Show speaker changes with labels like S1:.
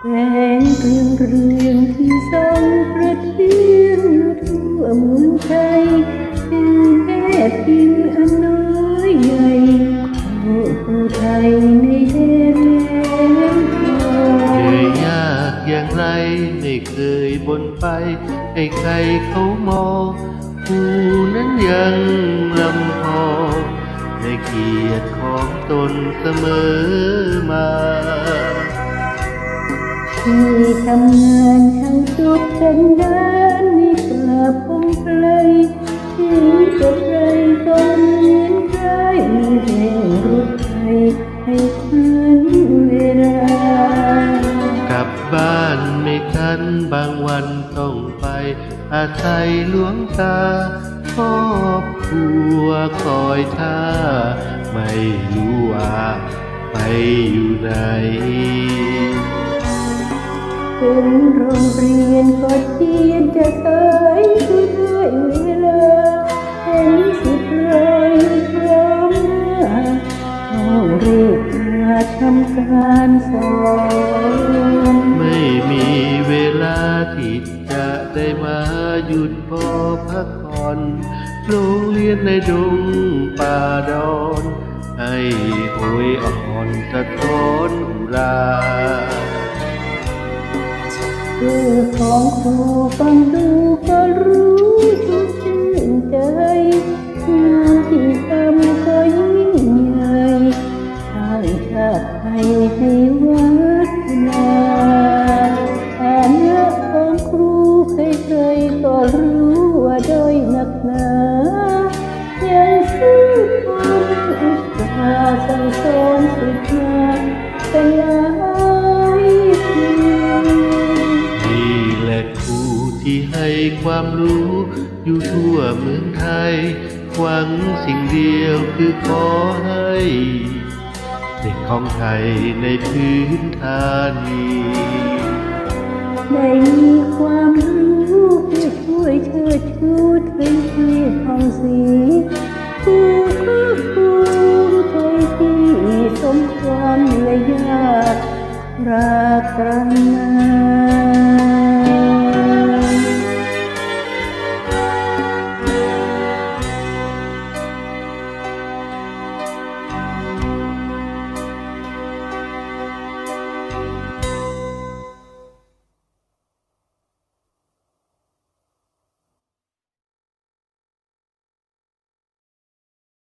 S1: แสงเรืองเรืองที่ส่องประทีปทั่วเมืองไทยคือแม่พิมพ์อันน้อยใหญ่ของผู้ไทยในแดนแหลมทอ
S2: เหนื่
S1: ง
S2: อยยากอย่างไรไม่เคยบนไป ให้ใครเขามองผู้นั้นยังลำพอในเกียรติของตนเสมอมา
S1: ที่ทำงานช่างสุขกันดานนี่กลับคงไกลถึงจะไกลก็เหมือนใกล้เร่งรุดไปให้ทันเวลา
S2: กลับบ้านไม่ทันบางวันต้องไป อาศัยหลวงตาครอบครัวคอยท่า ไม่รู้ว่าไปอยู่ไหน
S1: เป็นโรงเรียนก็เทียนจะตายด้วยเวลาเห็นสิบรอยพร้อมหน้าต้องรีบมาทำการสอน
S2: ไม่มีเวลาที่จะได้มาหยุดพอพักผ่อนโรงเรียนในดงป่าดอนให้โหยอ่อนสะท้อนอุรา
S1: ชื่อของครูฟังดูก็รู้ทุกชื่นใจงานที่ทำก็ยิ่งใหญ่สร้างชาติไทยให้วัฒนาฐานะของครูใครๆก็รู้ว่าด้อยหนักหนายังสู้ความอุตสาห์สั่งสอนสุดมาเป็นลา
S2: ที่ให้ความรู้อยู่ทั่วเมืองไทย หวังสิ่งเดียวคือขอให้ เด็กของไทยในพื้นฐานนี้
S1: ได้มีความรู้เพื่อช่วยเชิดชูถึงที่ทองสีผู้ภาคภูมิใจที่สมความเหนื่อยากปรารถนา